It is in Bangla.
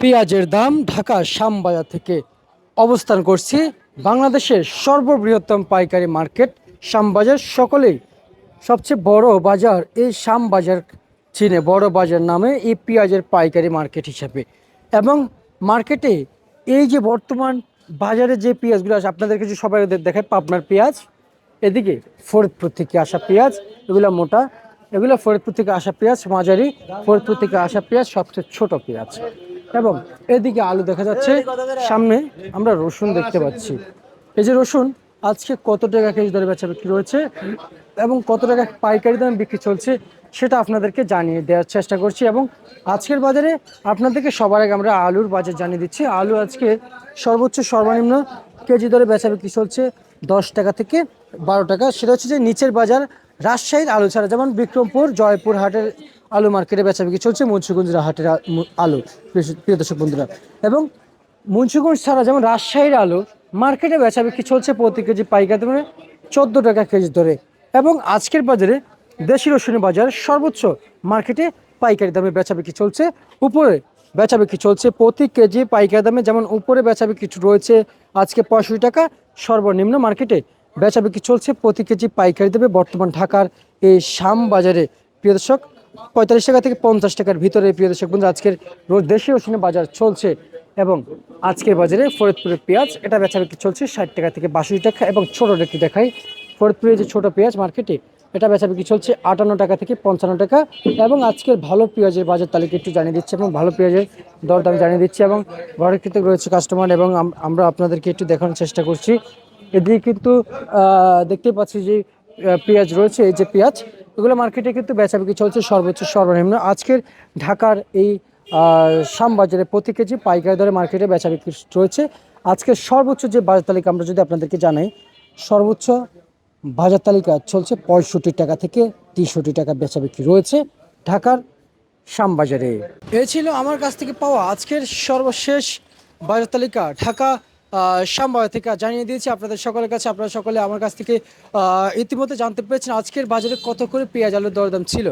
পেঁয়াজের দাম ঢাকা শ্যামবাজার থেকে অবস্থান করছি বাংলাদেশের সর্ববৃহত্তম পাইকারি মার্কেট শ্যামবাজার। সকলেই সবচেয়ে বড় বাজার এই শ্যামবাজার চিনে, বড় বাজার নামে এই পেঁয়াজের পাইকারি মার্কেট হিসাবে। এবং মার্কেটে এই যে বর্তমান বাজারে যে পেঁয়াজগুলো আছে আপনাদের যে সবাই দেখায় পাবনার পেঁয়াজ, এদিকে ফরিদপুর থেকে আসা পেঁয়াজ, এগুলো মোটা, এগুলো ফরিদপুর থেকে আসা পেঁয়াজ, মাঝারি ফরিদপুর থেকে আসা পেঁয়াজ, সবচেয়ে ছোট পেঁয়াজ। এবং এদিকে আলু দেখা যাচ্ছে। সামনে আমরা রসুন দেখতে পাচ্ছি। এই যে রসুন, আজকে কত টাকা কেজি দরে বেচা বিক্রি রয়েছে এবং কত টাকা পাইকারি দামে বিক্রি চলছে সেটা আপনাদেরকে জানিয়ে দেওয়ার চেষ্টা করছি এবং আজকের বাজারে আপনাদেরকে সবার আগে আমরা আলুর বাজার জানিয়ে দিচ্ছি। আলু আজকে সর্বোচ্চ সর্বনিম্ন কেজি দরে বেচা বিক্রি চলছে দশ টাকা থেকে বারো টাকা। সেটা হচ্ছে যে নিচের বাজার রাজশাহীর আলু ছাড়া, যেমন বিক্রমপুর জয়পুর হাটের আলু মার্কেটে বেচা বিক্রি চলছে মুন্সিগঞ্জের হাটের আলু। প্রিয়- দর্শক বন্ধুরা, এবং মুন্সিগঞ্জ ছাড়া যেমন রাজশাহীর আলু মার্কেটে বেচা বিক্রি চলছে প্রতি কেজি পাইকারি দামে চোদ্দ টাকা কেজি ধরে এবং আজকের বাজারে দেশি রসুনের বাজার সর্বোচ্চ মার্কেটে পাইকারি দামে বেচা বিক্রি চলছে। উপরে বেচা বিক্রি চলছে প্রতি কেজি পাইকারি দামে, যেমন উপরে বেচা বিক্রি রয়েছে আজকে পঁয়ষট্টি টাকা, সর্বনিম্ন মার্কেটে বেচা বিক্রি চলছে প্রতি কেজি পাইকারি দামে। বর্তমান ঢাকার এই শাম বাজারে, প্রিয় দর্শক পঁয়তাল্লিশ টাকা থেকে পঞ্চাশ টাকার ভিতরে, প্রিয় দর্শক বন্ধু, আজকের রোজ দেশীয় রসুনের বাজার চলছে এবং আজকের বাজারে ফরিদপুরের পেঁয়াজ, এটা বেচা বিক্রি চলছে ষাট টাকা থেকে বাষট্টি টাকা এবং ছোটো একটু দেখাই ফরিদপুরের যে ছোটো পেঁয়াজ মার্কেটে, এটা বেচা বিক্রি চলছে আটান্ন টাকা থেকে পঞ্চান্ন টাকা এবং আজকের ভালো পেঁয়াজের বাজার তালিকা একটু জানিয়ে দিচ্ছে এবং ভালো পেঁয়াজের দরদাম জানিয়ে দিচ্ছি এবং ঘরে কিন্তু রয়েছে কাস্টমার এবং আমরা আপনাদেরকে একটু দেখানোর চেষ্টা করছি। এদিকে কিন্তু দেখতে পাচ্ছি যে পেঁয়াজ রয়েছে, এই যে পেঁয়াজ এগুলো মার্কেটে কিন্তু বেচা বিক্রি চলছে সর্বোচ্চ সর্বনিম্ন। আজকের ঢাকার এই শ্যামবাজারে প্রতি কেজি পাইকারি দরে মার্কেটে বেচা বিক্রি রয়েছে আজকের সর্বোচ্চ যে বাজার তালিকা আমরা যদি আপনাদেরকে জানাই, সর্বোচ্চ বাজার তালিকা চলছে পঁয়ষট্টি টাকা থেকে তেষট্টি টাকা বেচা বিক্রি রয়েছে ঢাকার শ্যামবাজারে। এ ছিল আমার কাছ থেকে পাওয়া আজকের সর্বশেষ বাজার তালিকা ঢাকা শ্যামবাজার থেকে জানিয়ে দিয়েছি। আপনাদের সকলের কাছে, আপনারা সকলে আমার কাছ থেকে ইতিমধ্যে জানতে পেরেছেন আজকের বাজারে কত করে পেঁয়াজ আলুর দরদাম ছিল।